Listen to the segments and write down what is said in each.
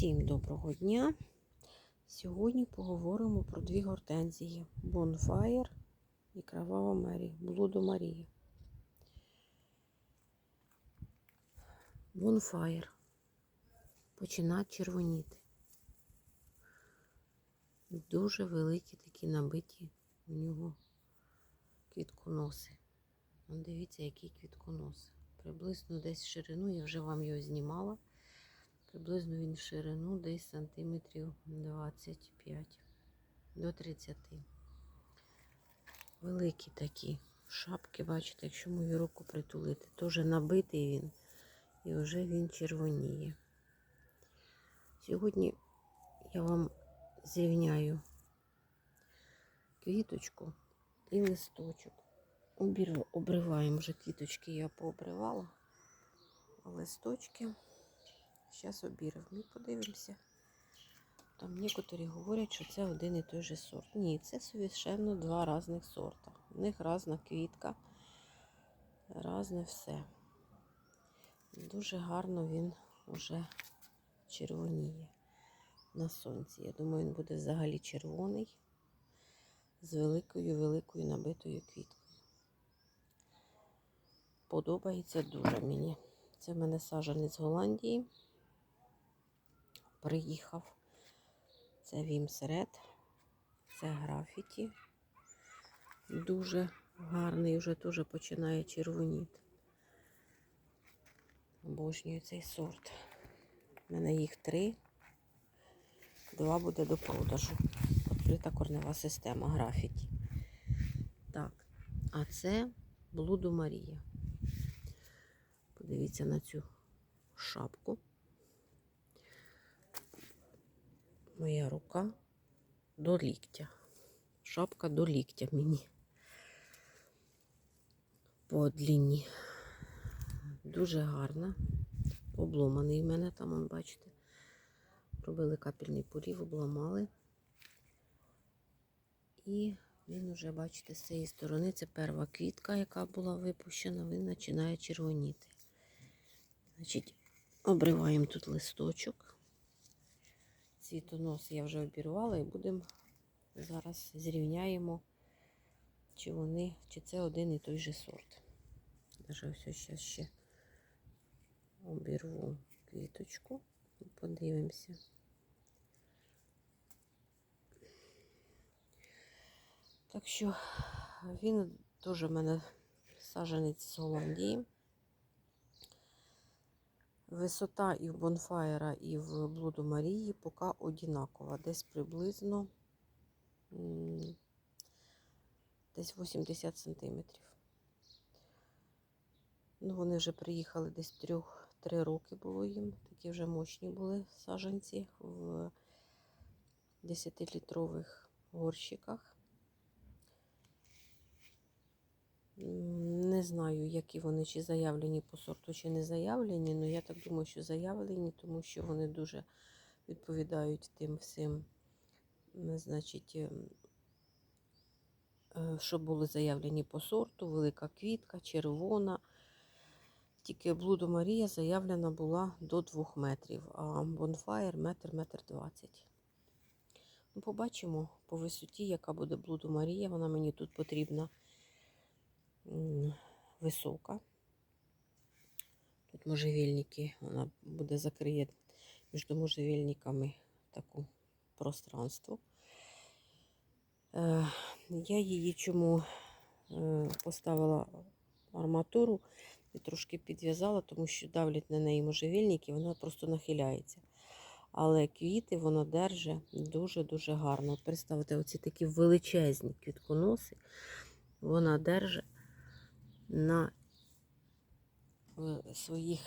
Всім доброго дня! Сьогодні поговоримо про дві гортензії: Bonfire і Кровава Мері, Блуду Марія. Bonfire починає червоніти. Дуже великі такі набиті у нього квітконоси. Дивіться, який квітконос. Приблизно десь ширину, я вже вам його знімала. Приблизно він ширину десь сантиметрів 25 до 30. Великі такі шапки, бачите, якщо мою руку притулити, теж набитий він і вже він червоніє. Сьогодні я вам зрівняю квіточку і листочок. Обриваємо вже квіточки, я пообривала, листочки. Зараз обірив. Ми подивимося. Там некоторі говорять, що це один і той же сорт. Ні, це совершенно два різних сорта. У них різна квітка, різне все. Дуже гарно він уже червоніє на сонці. Я думаю, він буде взагалі червоний з великою-великою набитою квіткою. Подобається дуже мені. Це в мене саджанець з Голландії приїхав. Це Вімсред, це графіті. Дуже гарний, вже теж починає червоніти. Обожнюю цей сорт. У мене їх три. Два буде до продажу. Відкрита корнева система графіті. Так, а це Блуду Марія. Подивіться на цю шапку. Моя рука до ліктя. Шапка до ліктя мені. По длині. Дуже гарна. Обломаний в мене там, бачите. Робили капельний порів, обламали. І він уже, бачите, з цієї сторони, це перша квітка, яка була випущена, він починає червоніти. Значить, обриваємо тут листочок. Цвітонос я вже обірвала і будемо зараз зрівняємо, чи вони, чи це один і той же сорт. Даже ось зараз ще обірву квіточку і подивимося. Так що він теж в мене саджанець з Голландії. Висота і в Бонфаєра, і в Блуду Марії поки одинакова. Десь приблизно десь 80 сантиметрів. Ну, вони вже приїхали десь трьох-три роки було їм. Такі вже мощні були саджанці в 10-літрових горщиках. Не знаю, які вони чи заявлені по сорту, чи не заявлені, але я так думаю, що заявлені, тому що вони дуже відповідають тим всім, значить, ем, е, що були заявлені по сорту, велика квітка, червона. Тільки Блуду Марія заявлена була до 2 метрів, а Бонфаєр метр, метр двадцять. Ну, побачимо по висоті, яка буде Блуду Марія. Вона мені тут потрібна висока. Тут можжевельники, вона буде закриє між можжевельниками таку пространство. Е, я її чому е, поставила арматуру і трошки підв'язала, тому що давлять на неї можжевельники, вона просто нахиляється. Але квіти вона держить дуже-дуже гарно. Представте, оці такі величезні квітконоси вона держить на своїх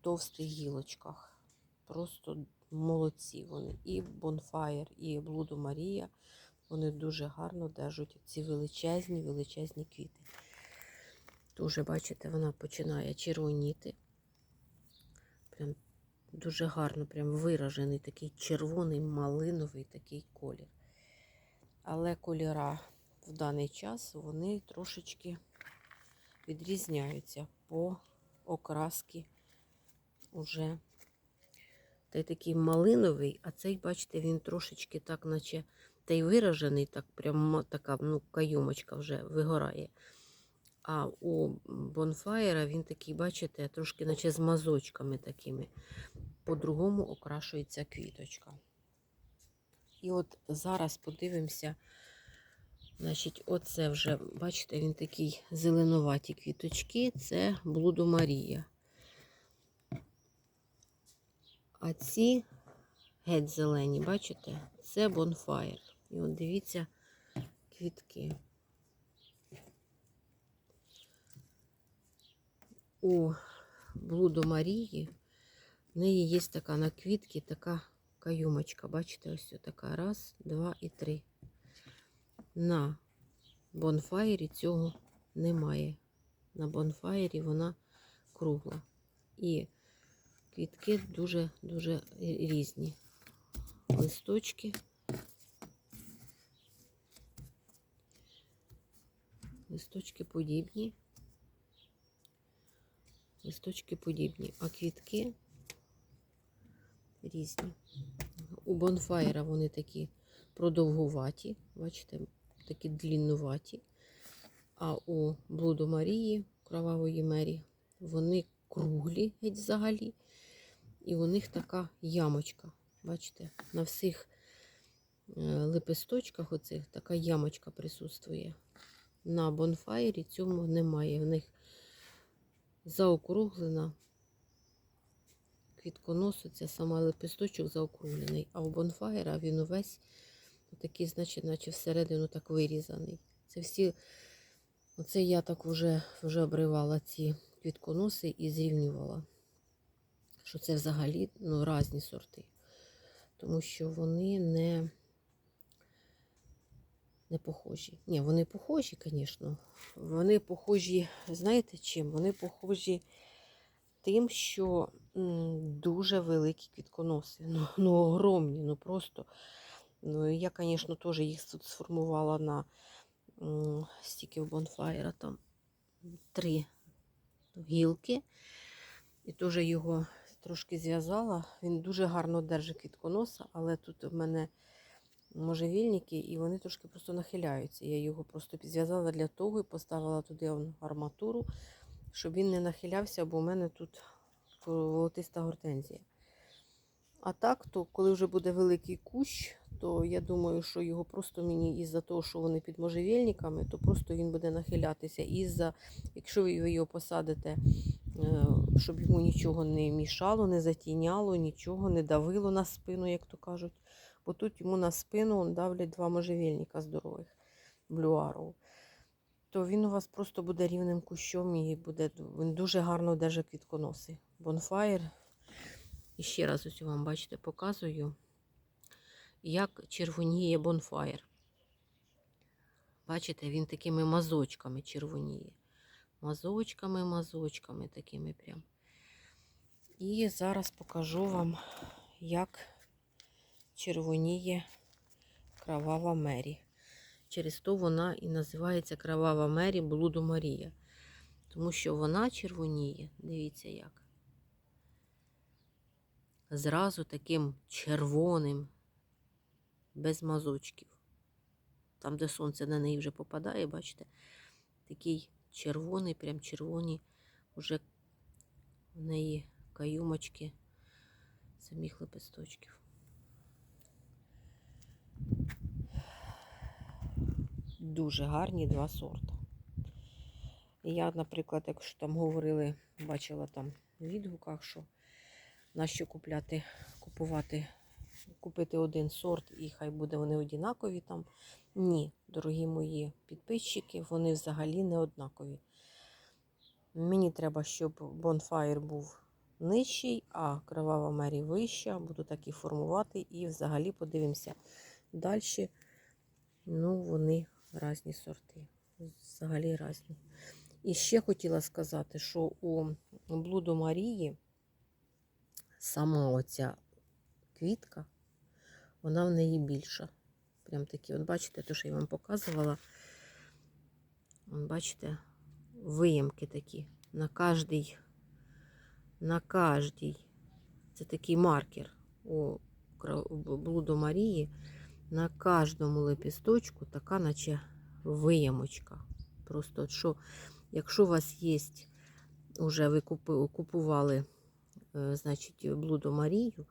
товстих гілочках. Просто молодці вони. І Bonfire, і Блуду Марія. Вони дуже гарно держать ці величезні, величезні квіти. Дуже, бачите, вона починає червоніти. Прям дуже гарно, прям виражений такий червоний малиновий такий колір. Але кольора в даний час вони трошечки відрізняються по окраски уже та й такий малиновий, а цей, бачите, він трошечки так, наче та й виражений, так прямо така ну, каюмочка вже вигорає. А у бонфаєра він такий, бачите, трошки наче з мазочками такими. По-другому окрашується квіточка. І от зараз подивимося. Значить, оце вже, бачите, він такий зеленуваті квіточки. Це Блуду Марія. А ці геть зелені, бачите? Це бонфаєр. І от дивіться квітки. У Блуду Марії в неї є така на квітки, така каюмочка. Бачите, ось така. Раз, два і три. На бонфаєрі цього немає. На бонфаєрі вона кругла. І квітки дуже-дуже різні. Листочки. Листочки подібні. Листочки подібні, а квітки різні. У бонфаєра вони такі продовгуваті, бачите, такі дліннуваті. А у Блуду Марії, кровавої мері, вони круглі геть взагалі. І у них така ямочка. Бачите, на всіх е, лепесточках оцих така ямочка присутствує. На бонфаєрі цьому немає. В них заокруглена квітконосу, це сама лепесточок заокруглений, а у бонфаєра він увесь такий, значить, наче всередину так вирізаний. Це всі, оце я так вже, вже обривала ці квітконоси і зрівнювала, що це взагалі ну, різні сорти. Тому що вони не, не похожі. Ні, вони похожі, звісно. Вони похожі, знаєте чим? Вони похожі тим, що дуже великі квітконоси. Ну, ну огромні, ну просто. Ну, я, звісно, теж їх тут сформувала на м, стільки в там три гілки. І теж його трошки зв'язала. Він дуже гарно держить квітконоса, але тут в мене можжевільники, і вони трошки просто нахиляються. Я його просто зв'язала для того і поставила туди арматуру, щоб він не нахилявся, бо у мене тут волотиста гортензія. А так, то коли вже буде великий кущ, то я думаю, що його просто мені із-за того, що вони під можжевельниками, то просто він буде нахилятися. Із-за, якщо ви його посадите, е, щоб йому нічого не мішало, не затіняло, нічого не давило на спину, як то кажуть. Бо тут йому на спину давлять два можжевельника здорових блюаров. То він у вас просто буде рівним кущом і буде він дуже гарно держить квітконоси. Бонфаєр. І ще раз ось вам, бачите, показую, як червоніє бонфаєр. Бачите, він такими мазочками червоніє. Мазочками, мазочками такими прям. І зараз покажу вам, як червоніє кровава Мері. Через то вона і називається Кровава Мері Блуду Марія. Тому що вона червоніє, дивіться як. Зразу таким червоним, без мазочків. Там, де сонце на неї вже попадає, бачите, такий червоний, прям червоні, вже в неї каюмочки самих лепесточків. Дуже гарні два сорта. Я, наприклад, якщо там говорили, бачила там в відгуках, що нащо купляти, купувати, купити один сорт і хай буде вони однакові там. Ні, дорогі мої підписчики, вони взагалі не однакові. Мені треба, щоб бонфаєр був нижчий, а кровава мері вища. Буду так і формувати. І взагалі подивимося далі. Ну, вони різні сорти. Взагалі різні. І ще хотіла сказати, що у блуду Марії сама оця квітка, вона в неї більша. Прям такі, от бачите, те, що я вам показувала. Бачите, виємки такі на кожній, на кожній. Це такий маркер. у блудо Марії на кожному лепісточку така, наче виямочка. Просто от що, якщо у вас є, вже ви купували, значить, блудо Марію,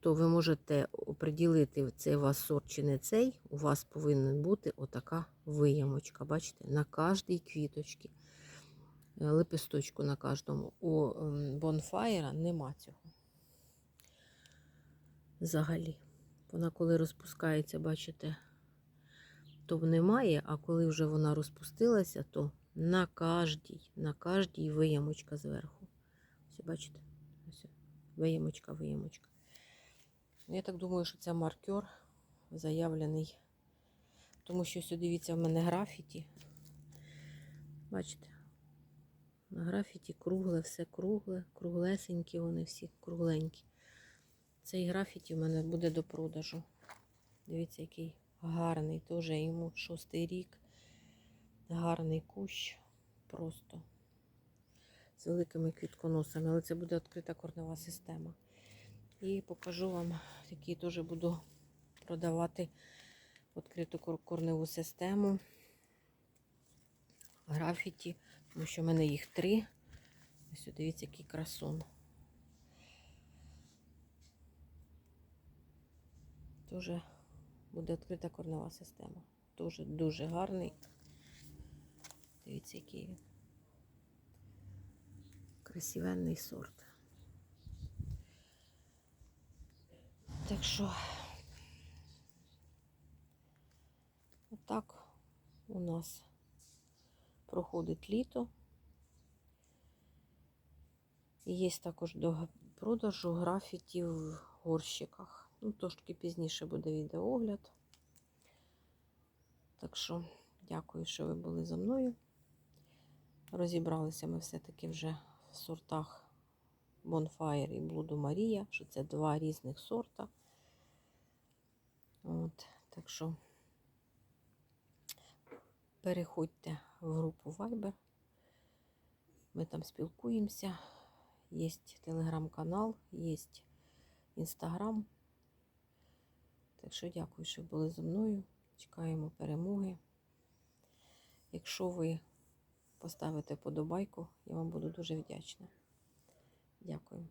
то ви можете оприділити, цей у вас сорт чи не цей, у вас повинна бути отака виямочка. Бачите, на кожній квіточці, е, лепесточку на кожному. У бонфаєра нема цього. Взагалі. Вона коли розпускається, бачите, то немає, а коли вже вона розпустилася, то на кожній, на кожній виямочка зверху. Ось, бачите? Ось, виямочка, виямочка. Я так думаю, що це маркер заявлений. Тому що сюди дивіться, в мене графіті. Бачите? На графіті кругле, все кругле, круглесенькі вони всі, кругленькі. Цей графіті в мене буде до продажу. Дивіться, який гарний. Теж йому шостий рік. Гарний кущ. Просто з великими квітконосами. Але це буде відкрита корнева система. І покажу вам, які теж буду продавати відкриту корневу систему. Графіті, тому що в мене їх три. Ось дивіться, який красун. Дуже буде відкрита корнева система. Дуже дуже гарний. Дивіться, який він. Красивенний сорт. Так що отак у нас проходить літо. І є також до продажу графіті в горщиках. Ну, трошки пізніше буде відеоогляд. Так що, дякую, що ви були за мною. Розібралися ми все-таки вже сортах Bonfire і Блуду Марія, що це два різних сорта. От, так що переходьте в групу Viber. Ми там спілкуємося. Є телеграм-канал, є інстаграм. Так що дякую, що були зі мною. Чекаємо перемоги. Якщо ви поставите подобайку, я вам буду дуже вдячна. Дякую.